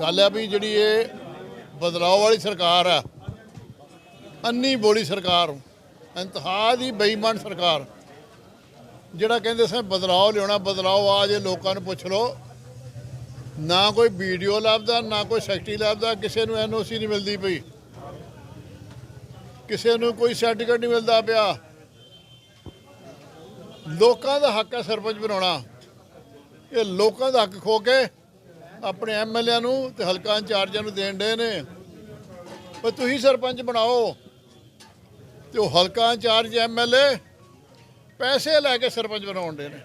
ਗੱਲ ਆ ਵੀ ਜਿਹੜੀ ਇਹ ਬਦਲਾਅ ਵਾਲੀ ਸਰਕਾਰ ਆ, ਅੰਨੀ ਬੋਲੀ ਸਰਕਾਰ ਇੰਤਹਾ ਦੀ ਬੇਈਮਾਨ ਸਰਕਾਰ, ਜਿਹੜਾ ਕਹਿੰਦੇ ਸੀ ਬਦਲਾਅ ਲਿਆਉਣਾ ਬਦਲਾਅ ਆ ਜੇ ਲੋਕਾਂ ਨੂੰ ਪੁੱਛ ਲਓ, ਨਾ ਕੋਈ ਵੀਡੀਓ ਲੱਭਦਾ, ਨਾ ਕੋਈ ਸੈਕਟਰੀ ਲੱਭਦਾ, ਕਿਸੇ ਨੂੰ ਐਨਓਸੀ ਨਹੀਂ ਮਿਲਦੀ ਪਈ। ਕਿਸੇ ਨੂੰ ਕੋਈ ਸਰਟੀਫਿਕੇਟ ਨਹੀਂ ਮਿਲਦਾ ਪਿਆ। ਲੋਕਾਂ ਦਾ ਹੱਕ ਹੈ ਸਰਪੰਚ ਬਣਾਉਣਾ। ਇਹ ਲੋਕਾਂ ਦਾ ਹੱਕ ਖੋ ਕੇ ਆਪਣੇ ਐਮਐਲਏ ਨੂੰ ਤੇ ਹਲਕਾ ਇੰਚਾਰਜਾਂ ਨੂੰ ਦੇਣ ਦੇ ਨੇ। ਪਰ ਤੁਸੀਂ ਸਰਪੰਚ ਬਣਾਓ ਤੇ ਉਹ ਹਲਕਾ ਇੰਚਾਰਜ ਐਮਐਲਏ ਪੈਸੇ ਲੈ ਕੇ ਸਰਪੰਚ ਬਣਾਉਣ ਦੇ ਨੇ।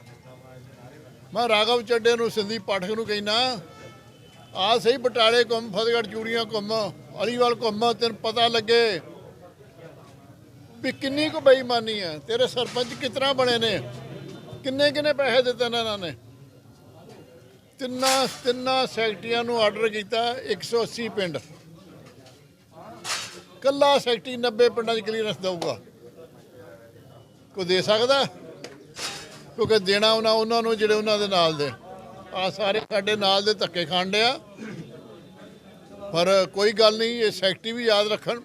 ਮੈਂ ਰਾਘਵ ਚੱਡੇ ਨੂੰ, ਸੰਦੀਪ ਪਾਠਕ ਨੂੰ ਕਹਿਣਾ ਆ ਸਹੀ ਬਟਾਲੇ ਘੁੰਮ, ਫਤਿਹਗੜ੍ਹ ਚੂੜੀਆਂ ਘੁੰਮ, ਅਲੀਵਾਲ ਘੁੰਮ, ਤੈਨੂੰ ਪਤਾ ਲੱਗੇ ਵੀ ਕਿੰਨੀ ਕੁ ਬੇਈਮਾਨੀ ਹੈ। ਤੇਰੇ ਸਰਪੰਚ ਕਿਤਨਾ ਬਣੇ ਨੇ? ਕਿੰਨੇ ਕਿੰਨੇ ਪੈਸੇ ਦਿੱਤੇ ਨੇ ਇਹਨਾਂ ਨੇ? ਤਿੰਨਾਂ ਤਿੰਨਾਂ ਸੈਕਟਰੀਆਂ ਨੂੰ ਆਰਡਰ ਕੀਤਾ 180 ਪਿੰਡ। ਕੱਲਾ ਸੈਕਟਰੀ 90 ਪਿੰਡਾਂ 'ਚ ਕਲੀਅਰੈਂਸ ਦਊਗਾ। ਕੋਈ ਦੇ ਸਕਦਾ? ਕਿਉਂਕਿ ਦੇਣਾ ਉਹਨਾਂ ਉਹਨਾਂ ਨੂੰ ਜਿਹੜੇ ਉਹਨਾਂ ਦੇ ਨਾਲ ਦੇ। ਆ ਸਾਰੇ ਸਾਡੇ ਨਾਲ ਦੇ ਧੱਕੇ ਖਾਣ ਡਿਆ। ਪਰ ਕੋਈ ਗੱਲ ਨਹੀਂ, ਇਹ ਸੈਕਟਰੀ ਵੀ ਯਾਦ ਰੱਖਣ।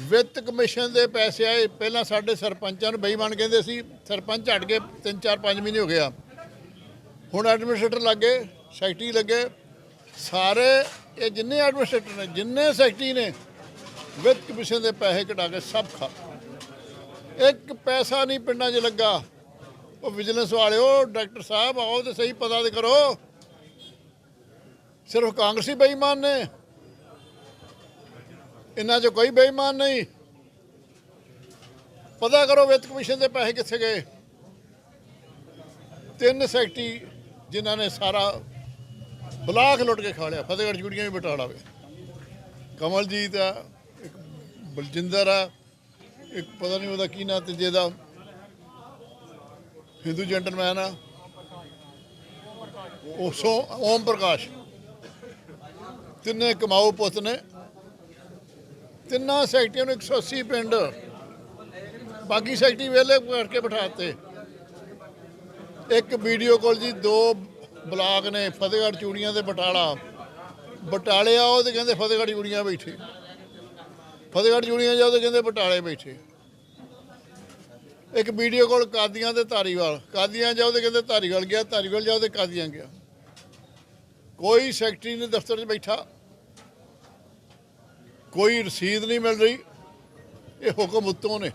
ਵਿੱਤ ਕਮਿਸ਼ਨ ਦੇ ਪੈਸੇ ਆਏ। ਪਹਿਲਾਂ ਸਾਡੇ ਸਰਪੰਚਾਂ ਨੂੰ ਬੇਈਮਾਨ ਕਹਿੰਦੇ ਸੀ। ਸਰਪੰਚ ਹਟ ਗਏ 3 4 5 ਮਹੀਨੇ ਹੋ ਗਿਆ ਹੁਣ ਐਡਮਿਨਿਸਟ੍ਰੇਟਰ ਲੱਗੇ, ਸੈਕਟਰੀ ਲੱਗੇ। ਸਾਰੇ ਇਹ ਜਿੰਨੇ ਐਡਮਿਨਿਸਟਰੇਟਰ ਨੇ, ਜਿੰਨੇ ਸੈਕਟਰੀ ਨੇ, ਵਿੱਤ ਕਮਿਸ਼ਨ ਦੇ ਪੈਸੇ ਕਟਾ ਕੇ ਸਭ ਖਾ। ਇੱਕ ਪੈਸਾ ਨਹੀਂ ਪਿੰਡਾਂ 'ਚ ਲੱਗਾ। ਉਹ ਵਿਜੀਲੈਂਸ ਵਾਲਿਓ, ਡਾਕਟਰ ਸਾਹਿਬ, ਆਓ ਤੇ ਸਹੀ ਪਤਾ ਤੇ ਕਰੋ। ਸਿਰਫ ਕਾਂਗਰਸੀ ਬੇਈਮਾਨ ਨੇ। ਇਹਨਾਂ 'ਚ ਕੋਈ ਬੇਈਮਾਨ ਨਹੀਂ। ਪਤਾ ਕਰੋ ਵਿੱਤ ਕਮਿਸ਼ਨ ਦੇ ਪੈਸੇ ਕਿੱਥੇ ਗਏ? ਤਿੰਨ ਸੈਕਟਰੀ ਜਿਨ੍ਹਾਂ ਨੇ ਸਾਰਾ ਬਲਾਕ ਲੁੱਟ ਕੇ ਖਾ ਲਿਆ, ਫਤਿਹਗੜ੍ਹ ਚੂੜੀਆਂ ਵੀ ਬਟਾਲਾ ਵੇ। ਕਮਲਜੀਤ ਆ, ਇੱਕ ਬਲਜਿੰਦਰ ਆ, ਇੱਕ ਪਤਾ ਨਹੀਂ ਉਹਦਾ ਕੀ ਨਾਂ, ਤੀਜੇ ਦਾ ਹਿੰਦੂ ਜੈਂਟਲਮੈਨ ਆ। ਉਹ ਸੋ, ਓਮ ਪ੍ਰਕਾਸ਼। ਤਿੰਨੇ ਕਮਾਊ ਪੁੱਤ ਨੇ। ਤਿੰਨਾਂ ਸੈਕਟਰੀਆਂ ਨੂੰ 180 ਪਿੰਡ ਬਾਕੀ ਸੈਕਟਰੀ ਵੇਲੇ ਕਰਕੇ ਬਿਠਾਤੇ ਇੱਕ ਵੀਡੀਓ ਕਾਲ ਜੀ, ਦੋ ਬਲਾਕ ਨੇ, ਫਤਿਹਗੜ੍ਹ ਚੂੜੀਆਂ ਤੇ ਬਟਾਲਾ। ਬਟਾਲੇ ਆਓ ਤੇ ਕਹਿੰਦੇ ਫਤਿਹਗੜ੍ਹ ਚੂੜੀਆਂ ਬੈਠੇ। ਫਤਿਹਗੜ੍ਹ ਚੂੜੀਆਂ ਜਾਓ ਤੇ ਕਹਿੰਦੇ ਬਟਾਲੇ ਬੈਠੇ। ਇੱਕ ਵੀਡੀਓ ਕਾਲ ਕਾਦੀਆਂ ਤੇ ਧਾਰੀਵਾਲ। ਕਾਦੀਆਂ ਜਾਓ ਤੇ ਕਹਿੰਦੇ ਧਾਰੀਵਾਲ ਗਿਆ, ਧਾਰੀਵਾਲ ਜਾਓ ਤੇ ਕਾਦੀਆਂ ਗਿਆ। ਕੋਈ ਸੈਕਟਰੀ ਨੇ ਦਫ਼ਤਰ 'ਚ ਬੈਠਾ। ਕੋਈ ਰਸੀਦ ਨਹੀਂ ਮਿਲ ਰਹੀ। ਇਹ ਹੁਕਮ ਉੱਤੋਂ ਨੇ।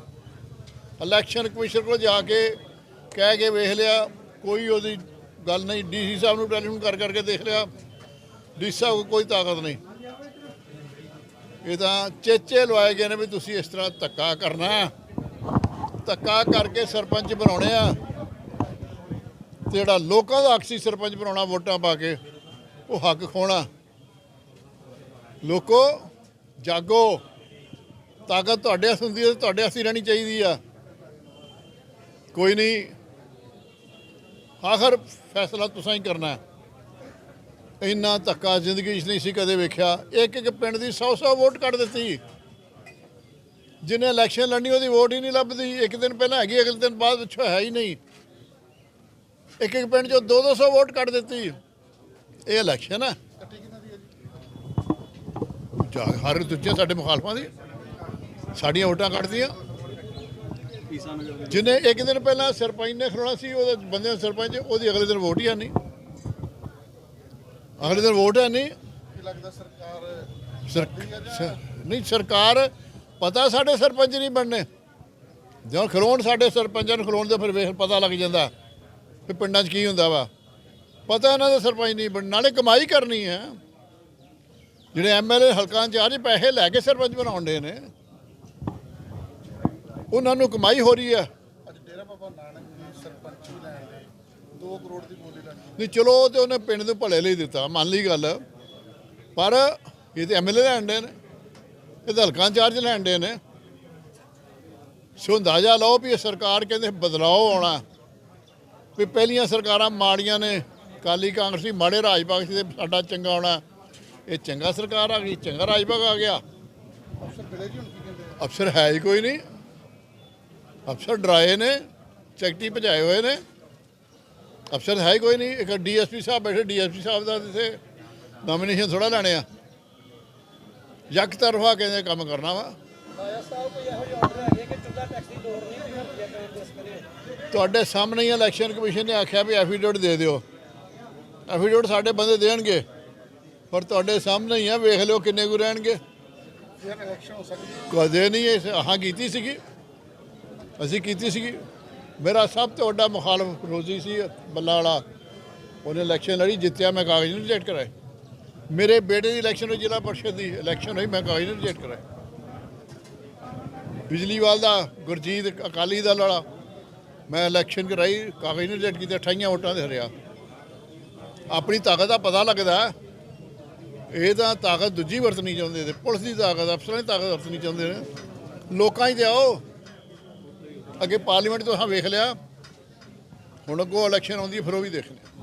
ਇਲੈਕਸ਼ਨ ਕਮਿਸ਼ਨ ਕੋਲ ਜਾ ਕੇ ਕਹਿ ਕੇ ਵੇਖ ਲਿਆ। ਕੋਈ ਉਹਦੀ ਗੱਲ ਨਹੀਂ। ਡੀਸੀ ਸਾਹਿਬ ਨੂੰ ਟੈਲੀਫੋਨ ਕਰ ਕਰਕੇ ਦੇਖ ਲਿਆ। ਡੀਸੀ ਸਾਹਿਬ ਕੋਲ ਕੋਈ ਤਾਕਤ ਨਹੀਂ। ਇਹ ਤਾਂ ਚੇਚੇ ਲਵਾਏ ਗਏ ਨੇ ਵੀ ਤੁਸੀਂ ਇਸ ਤਰ੍ਹਾਂ ਧੱਕਾ ਕਰਨਾ। ਧੱਕਾ ਕਰਕੇ ਸਰਪੰਚ ਬਣਾਉਣੇ ਆ। ਤੇ ਜਿਹੜਾ ਲੋਕਾਂ ਦਾ ਹੱਕ ਸੀ ਸਰਪੰਚ ਬਣਾਉਣਾ ਵੋਟਾਂ ਪਾ ਕੇ, ਉਹ ਹੱਕ ਖੋਣਾ। ਲੋਕੋ, ਜਾਗੋ। ਤਾਕਤ ਤੁਹਾਡੇ ਹੱਥ ਹੁੰਦੀ ਹੈ ਤੁਹਾਡੇ ਹੱਥ ਹੀ ਰਹਿਣੀ ਚਾਹੀਦੀ ਆ। ਕੋਈ ਨਹੀਂ ਆਖਰ ਫੈਸਲਾ ਤੁਸੀਂ ਹੀ ਕਰਨਾ ਹੈ। ਇੰਨਾ ਧੱਕਾ ਜ਼ਿੰਦਗੀ 'ਚ ਨਹੀਂ ਸੀ ਕਦੇ ਵੇਖਿਆ। ਇੱਕ ਇੱਕ ਪਿੰਡ ਦੀ 100 100 ਵੋਟ ਕੱਢ ਦਿੱਤੀ। ਜਿਹਨੇ ਇਲੈਕਸ਼ਨ ਲੜਨੀ, ਉਹਦੀ ਵੋਟ ਹੀ ਨਹੀਂ ਲੱਭਦੀ। ਇੱਕ ਦਿਨ ਪਹਿਲਾਂ ਹੈਗੀ, ਅਗਲੇ ਦਿਨ ਬਾਅਦ ਵਿੱਚੋਂ ਹੈ ਹੀ ਨਹੀਂ। ਇੱਕ ਇੱਕ ਪਿੰਡ 'ਚੋਂ 2 200 ਵੋਟ ਕੱਢ ਦਿੱਤੀ। ਇਹ ਇਲੈਕਸ਼ਨ ਹੈ। ਹਰ ਦੂਜੇ ਸਾਡੇ ਮੁਖਾਲਫਾਂ ਦੀ ਸਾਡੀਆਂ ਵੋਟਾਂ ਕੱਢਦੀਆਂ। ਜਿਹਨੇ ਇੱਕ ਦਿਨ ਪਹਿਲਾਂ ਸਰਪੰਚ ਨੇ ਖਲੋਣਾ ਸੀ ਉਹਦੇ ਬੰਦੇ ਦਾ ਸਰਪੰਚ ਉਹਦੀ ਅਗਲੇ ਦਿਨ ਵੋਟ ਹੀ ਨਹੀਂ। ਅਗਲੇ ਦਿਨ ਵੋਟ ਹੈ ਨਹੀਂ। ਲੱਗਦਾ ਸਰਕਾਰ ਸਰ ਸਰ- ਨਹੀਂ ਸਰਕਾਰ ਪਤਾ ਸਾਡੇ ਸਰਪੰਚ ਨਹੀਂ ਬਣਨੇ। ਜਦੋਂ ਖਲੋਣ ਸਾਡੇ ਸਰਪੰਚਾਂ ਨੂੰ ਖਲੋਣ ਦੇ ਫਿਰ ਵੇਖ ਪਤਾ ਲੱਗ ਜਾਂਦਾ ਵੀ ਪਿੰਡਾਂ 'ਚ ਕੀ ਹੁੰਦਾ ਵਾ। ਪਤਾ ਇਹਨਾਂ ਦਾ ਸਰਪੰਚ ਨਹੀਂ ਬਣਨਾ ਨਾਲੇ ਕਮਾਈ ਕਰਨੀ ਹੈ। ਜਿਹੜੇ ਐਮਐਲਏ ਹਲਕਾਂ 'ਚ ਆ ਰਹੇ ਪੈਸੇ ਲੈ ਕੇ ਸਰਪੰਚ ਬਣਾਉਂਦੇ ਨੇ। ਉਹਨਾਂ ਨੂੰ ਕਮਾਈ ਹੋ ਰਹੀ ਹੈ। ਅੱਜ ਡੇਰਾ ਬਾਬਾ ਨਾਨਕ ਦੀ ਸਰਪੰਚ ਲੈਣ ਦੇ 2 ਕਰੋੜ ਦੀ ਬੋਲੀ ਲੱਗੀ ਨਹੀਂ ਚਲੋ ਤੇ ਉਹਨੇ ਪਿੰਡ ਦੇ ਭਲੇ ਲਈ ਦਿੱਤਾ ਮੰਨ ਲਈ ਗੱਲ। ਪਰ ਇਹ ਤੇ ਐਮਐਲਏ ਲੈਣ ਦੇ ਨੇ ਇਹ ਤਾਂ ਹਲਕਾਂ ਚਾਰਜ ਲੈਣ ਦੇ ਨੇ। ਸੋ ਅੰਦਾਜ਼ਾ ਲਾਓ ਵੀ ਇਹ ਸਰਕਾਰ ਕਹਿੰਦੇ ਬਦਲਾਅ ਆਉਣਾ। ਵੀ ਪਹਿਲੀਆਂ ਸਰਕਾਰਾਂ ਮਾੜੀਆਂ ਨੇ ਕਾਲੀ ਕਾਂਗਰਸੀ ਮਾੜੇ ਰਾਜ ਭਾਗ ਸੀ ਤੇ ਸਾਡਾ ਚੰਗਾ ਆਉਣਾ। ਇਹ ਚੰਗਾ ਸਰਕਾਰ ਆ ਗਈ ਚੰਗਾ ਰਾਜ ਭਾਗ ਆ ਗਿਆ? ਅਫਸਰ ਹੈ ਹੀ ਕੋਈ ਨਹੀਂ। ਅਫਸਰ ਡਰਾਏ ਨੇ, ਚੈਕਟੀ ਭਜਾਏ ਹੋਏ ਨੇ। ਅਫਸਰ ਹੈ ਹੀ ਕੋਈ ਨਹੀਂ, ਇੱਕ ਡੀਐਸਪੀ ਸਾਹਿਬ ਬੈਠੇ, ਡੀਐਸਪੀ ਸਾਹਿਬ ਦਾ ਇੱਥੇ ਨੋਮੀਨੇਸ਼ਨ ਥੋੜਾ ਲੈਣੇ ਆ। ਯੱਕ ਤਰਫਾ ਕਹਿੰਦੇ ਕੰਮ ਕਰਨਾ ਵਾ। ਤੁਹਾਡੇ ਸਾਹਮਣੇ ਹੀ ਇਲੈਕਸ਼ਨ ਕਮਿਸ਼ਨ ਨੇ ਆਖਿਆ ਵੀ ਐਫੀਡੇਵਿਟ ਦੇ ਦਿਓ। ਐਫੀਡੇਵਿਟ ਸਾਡੇ ਬੰਦੇ ਦੇਣਗੇ, ਪਰ ਤੁਹਾਡੇ ਸਾਹਮਣੇ ਹੀ ਆ, ਵੇਖ ਲਿਓ ਕਿੰਨੇ ਕੁ ਰਹਿਣਗੇ। ਕਦੇ ਨਹੀਂ ਇਹ ਹਾਂ ਕੀਤੀ ਸੀਗੀ। ਅਸੀਂ ਕੀਤੀ ਸੀਗੀ। ਮੇਰਾ ਸਭ ਤੋਂ ਵੱਡਾ ਮੁਖਾਲਫ ਰੋਜ਼ੀ ਸੀ, ਬੱਲਾ ਵਾਲਾ। ਉਹਨੇ ਇਲੈਕਸ਼ਨ ਲੜੀ, ਜਿੱਤਿਆ, ਮੈਂ ਕਾਗਜ਼ ਨਹੀਂ ਰਿਜੈਕਟ ਕਰਾਏ ਮੇਰੇ ਬੇਟੇ ਦੀ ਇਲੈਕਸ਼ਨ ਹੋਈ, ਜ਼ਿਲ੍ਹਾ ਪਰਿਸ਼ਦ ਦੀ ਇਲੈਕਸ਼ਨ ਹੋਈ, ਮੈਂ ਕਾਗਜ਼ ਨਹੀਂ ਰਿਜੈਕਟ ਕਰਾਏ ਬਿਜਲੀਵਾਲ ਦਾ, ਗੁਰਜੀਤ ਅਕਾਲੀ ਦਲ ਵਾਲਾ, ਮੈਂ ਇਲੈਕਸ਼ਨ ਕਰਾਈ, ਕਾਗਜ਼ ਨਹੀਂ ਰਿਜੈਕਟ ਕੀਤਾ 28 ਵੋਟਾਂ ਦੇ ਹਰਿਆ। ਆਪਣੀ ਤਾਕਤ ਦਾ ਪਤਾ ਲੱਗਦਾ, ਇਹ ਤਾਂ ਤਾਕਤ ਦੂਜੀ ਵਰਤਣੀ ਚਾਹੁੰਦੇ ਨੇ। ਪੁਲਿਸ ਦੀ ਤਾਕਤ, ਅਫਸਰਾਂ ਦੀ ਤਾਕਤ ਵਰਤਣੀ ਚਾਹੁੰਦੇ ਨੇ। ਲੋਕਾਂ ਹੀ ਤੇ ਆਓ। ਅੱਗੇ ਪਾਰਲੀਮੈਂਟ ਤੋਂ ਹਾਂ ਵੇਖ ਲਿਆ। ਹੁਣ ਅੱਗੋਂ ਇਲੈਕਸ਼ਨ ਆਉਂਦੀ ਫਿਰ ਉਹ ਵੀ ਦੇਖ ਲਿਆ।